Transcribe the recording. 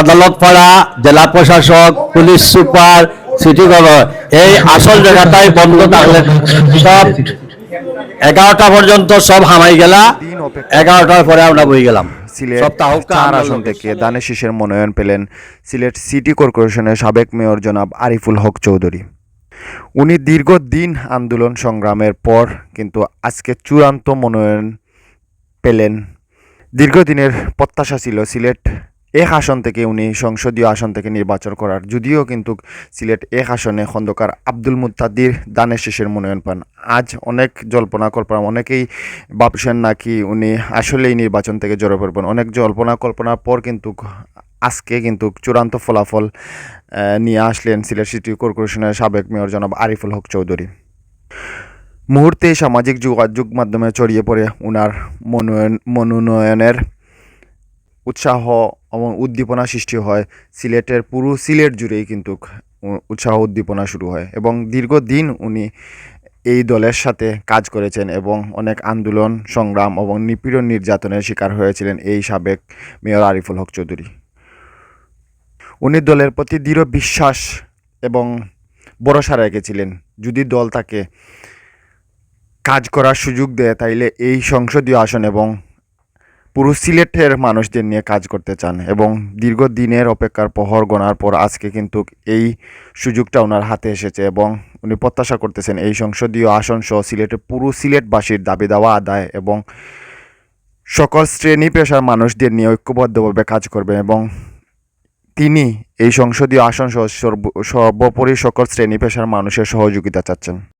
আদালত পাড়া জেলা প্রশাসক পুলিশ সুপার সিটি গভর্নর এই আসল জায়গাটাই বন্ধ থাকলে সব এগারোটা পর্যন্ত সব হামাই গেলা এগারোটার পরে আমরা বই গেলাম। সিলেট চার আসন থেকে দানের শীষের মনোনয়ন পেলেন সিলেট সিটি কর্পোরেশনের সাবেক মেয়র জনাব আরিফুল হক চৌধুরী। উনি দীর্ঘদিন আন্দোলন সংগ্রামের পর কিন্তু আজকে চূড়ান্ত মনোনয়ন পেলেন। দীর্ঘদিনের প্রত্যাশা ছিল সিলেট এক আসন থেকে উনি সংসদীয় আসন থেকে নির্বাচন করার। যদিও কিন্তু সিলেট এক আসনে খন্দকার আব্দুল মুতাদির দানের শেষের মনোনয়ন পান। আজ অনেক জল্পনা কল্পনা, অনেকেই ভাবছেন নাকি উনি আসলেই নির্বাচন থেকে জড়ো পড়বেন। অনেক জল্পনা কল্পনার পর কিন্তু আজকে কিন্তু চূড়ান্ত ফলাফল নিয়ে আসলেন সিলেট সিটি কর্পোরেশনের সাবেক মেয়র জনাব আরিফুল হক চৌধুরী। মুহূর্তে সামাজিক যোগাযোগ মাধ্যমে ছড়িয়ে পড়ে ওনার মনোনয়ন, মনোনয়নের উৎসাহ উদ্দীপনা সৃষ্টি হয়। সিলেটের পুরো সিলেট জুড়েই কিন্তু উৎসাহ উদ্দীপনা শুরু হয় এবং দীর্ঘদিন উনি এই দলের সাথে কাজ করেছেন এবং অনেক আন্দোলন, সংগ্রাম এবং নিপীড়ন নির্যাতনের শিকার হয়েছিলেন এই সাবেক মেয়র আরিফুল হক চৌধুরী। উনি দলের প্রতি দৃঢ় বিশ্বাস এবং ভরসা রেখেছিলেন। যদি দল তাকে কাজ করার সুযোগ দেয় তাইলে এই সংসদীয় আসন এবং পুরো সিলেটের মানুষদের নিয়ে কাজ করতে চান এবং দীর্ঘ দিনের অপেক্ষার প্রহর গণার পর আজকে কিন্তু এই সুযোগটা ওনার হাতে এসেছে এবং উনি প্রত্যাশা করতেছেন এই সংসদীয় আসন সহ সিলেটের পুরো সিলেটবাসীর দাবি দাওয়া আদায় এবং সকল শ্রেণি পেশার মানুষদের নিয়ে ঐক্যবদ্ধভাবে কাজ করবেন এবং তিনি এই সংসদীয় আসন সহ সর্ব- সর্বোপরি সকল শ্রেণি পেশার মানুষের সহযোগিতা চাচ্ছেন।